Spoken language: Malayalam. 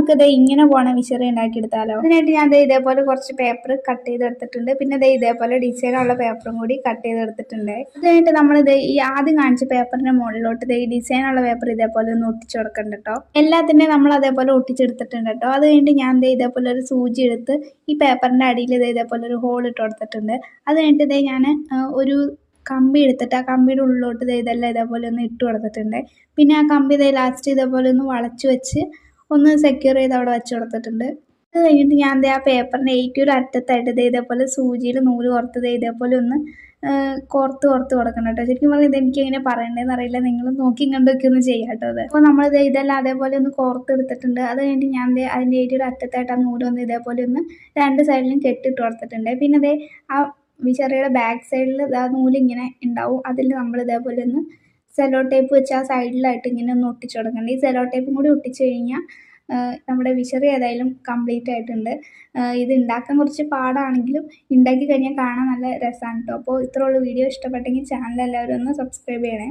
നമുക്ക് ഇത് ഇങ്ങനെ പോണ വിശറി ഉണ്ടാക്കിയെടുത്താലോ? അതിനായിട്ട് ഞാൻ ഇതേപോലെ കുറച്ച് പേപ്പർ കട്ട് ചെയ്തെടുത്തിട്ടുണ്ട്. പിന്നെ ദേ ഇതേപോലെ ഡിസൈനുള്ള പേപ്പറും കൂടി കട്ട് ചെയ്തെടുത്തിട്ടുണ്ട്. നമ്മൾ ഇത് ഈ ആദ്യം കാണിച്ച പേപ്പറിന്റെ മുകളിലോട്ട് ദേ ഈ ഡിസൈനുള്ള പേപ്പർ ഇതേപോലെ ഒന്ന് ഒട്ടിച്ചു കൊടുക്കണ്ട കേട്ടോ എല്ലാത്തിന്റെയും നമ്മൾ അതേപോലെ ഒട്ടിച്ചെടുത്തിട്ടുണ്ട് കേട്ടോ അത് കഴിഞ്ഞിട്ട് ഞാൻ ദേ ഇതേപോലെ ഒരു സൂചി എടുത്ത് ഈ പേപ്പറിന്റെ അടിയിൽ ദേ ഇതേപോലെ ഒരു ഹോൾ ഇട്ട് കൊടുത്തിട്ടുണ്ട്. അത് കഴിഞ്ഞിട്ട് ദേ ഞാൻ ഒരു കമ്പി എടുത്തിട്ട് ആ കമ്പിയുടെ ഉള്ളിലോട്ട് ഇതെല്ലാം ഇതേപോലെ ഒന്ന് ഇട്ട് കൊടുത്തിട്ടുണ്ട്. പിന്നെ ആ കമ്പി ഇതേ ലാസ്റ്റ് ഇതേപോലെ ഒന്ന് വളച്ച് വെച്ച് ഒന്ന് സെക്യൂർ ചെയ്ത് അവിടെ വെച്ച് കൊടുത്തിട്ടുണ്ട്. അത് കഴിഞ്ഞിട്ട് ഞാൻ ആ പേപ്പറിന്റെ ഏറ്റവും അറ്റത്തായിട്ട് ദേ ഇതേപോലെ സൂചിയിൽ നൂൽ കോർത്ത് ദേ ഇതേപോലെ ഒന്ന് കോർത്ത് കോർത്ത് കൊടുക്കണം കേട്ടോ. ശരിക്കും പറഞ്ഞാൽ ഇതെനിക്ക് എങ്ങനെ പറയണ്ടതെന്ന് അറിയില്ല. നിങ്ങൾ നോക്കി കണ്ടൊക്കെ ഒന്ന് ചെയ്യാം കേട്ടോ അത് അപ്പോൾ നമ്മൾ ദേ ഇതെല്ലാം അതേപോലെ ഒന്ന് കോർത്ത് എടുത്തിട്ടുണ്ട്. അത് കഴിഞ്ഞിട്ട് ഞാൻ അതിന്റെ ഏറ്റവും അറ്റത്തായിട്ട് ആ നൂൽ ഒന്ന് ഇതേപോലെ ഒന്ന് രണ്ട് സൈഡിലും കെട്ടിട്ട് കൊടുത്തിട്ടുണ്ട്. പിന്നെ അതേ ആ വിശറിയുടെ ബാക്ക് സൈഡിൽ ആ നൂൽ ഇങ്ങനെ ഉണ്ടാവും. അതിൽ നമ്മൾ ഇതേപോലെ ഒന്ന് സെലോ ടേപ്പ് വെച്ച് ആ സൈഡിലായിട്ട് ഇങ്ങനെ ഒന്ന് ഒട്ടിച്ചു കൊടുക്കണം. ഈ സെലോ ടേപ്പും കൂടി ഒട്ടിച്ചു കഴിഞ്ഞാൽ നമ്മുടെ വിശറി ഏതായാലും കംപ്ലീറ്റ് ആയിട്ടുണ്ട്. ഇത് ഉണ്ടാക്കാൻ കുറച്ച് പാടാണെങ്കിലും ഉണ്ടാക്കി കഴിഞ്ഞാൽ കാണാൻ നല്ല രസമാണ് കേട്ടോ അപ്പോൾ ഇത്രയുള്ള വീഡിയോ ഇഷ്ടപ്പെട്ടെങ്കിൽ ചാനൽ എല്ലാവരും ഒന്ന് സബ്സ്ക്രൈബ് ചെയ്യണേ.